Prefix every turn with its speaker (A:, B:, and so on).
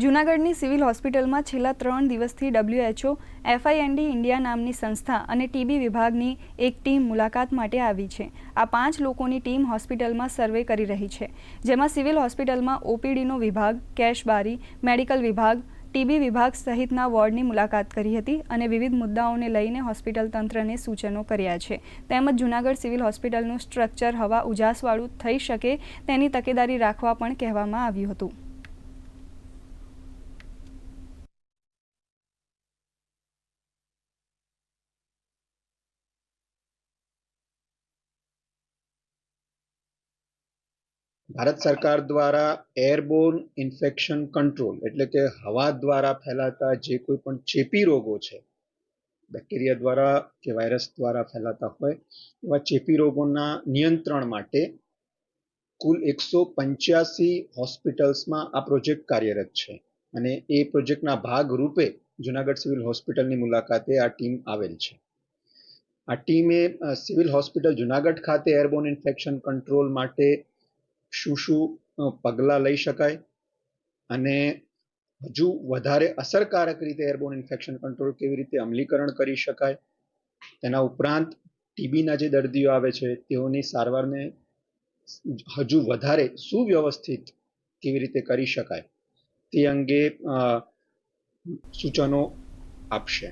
A: જૂનાગઢની સિવિલ હોસ્પિટલમાં છેલ્લા ત્રણ દિવસથી ડબ્લ્યુએચઓ, એફઆઈએનડી ઇન્ડિયા નામની સંસ્થા અને ટીબી વિભાગની એક ટીમ મુલાકાત માટે આવી છે. આ પાંચ લોકોની ટીમ હોસ્પિટલમાં સર્વે કરી રહી છે. જેમાં સિવિલ હોસ્પિટલમાં ઓપીડીનો વિભાગ, કેશ બારી, મેડિકલ વિભાગ, ટીબી વિભાગ સહિતના વોર્ડની મુલાકાત કરી હતી અને વિવિધ મુદ્દાઓને લઈને હોસ્પિટલ તંત્રને સૂચનો કર્યા છે. તેમજ જૂનાગઢ સિવિલ હોસ્પિટલનું સ્ટ્રક્ચર હવા ઉજાસવાળું થઈ શકે તેની તકેદારી રાખવા પણ કહેવામાં આવ્યું હતું.
B: ભારત સરકાર દ્વારા એરબોર્ન ઇન્ફેક્શન કંટ્રોલ, એટલે કે હવા દ્વારા ફેલાતા જે કોઈ પણ ચેપી રોગો છે, બેક્ટેરિયા દ્વારા કે વાયરસ દ્વારા ફેલાતા હોય, એવા ચેપી રોગોના નિયંત્રણ માટે કુલ એકસો પંચ્યાસી હોસ્પિટલ્સમાં આ પ્રોજેક્ટ કાર્યરત છે. અને એ પ્રોજેક્ટના ભાગ રૂપે જુનાગઢ સિવિલ હોસ્પિટલની મુલાકાતે આ ટીમ આવેલ છે. આ ટીમે સિવિલ હોસ્પિટલ જુનાગઢ ખાતે એરબોર્ન ઇન્ફેક્શન કંટ્રોલ માટે શું શું પગલાં લઈ શકાય અને હજુ વધારે અસરકારક રીતે એરબોન ઇન્ફેક્શન કંટ્રોલ કેવી રીતે અમલીકરણ કરી શકાય, તેના ઉપરાંત ટીબીના જે દર્દીઓ આવે છે, તેઓની સારવારને હજુ વધારે સુવ્યવસ્થિત કેવી રીતે કરી શકાય તે અંગે સૂચનો આપશે.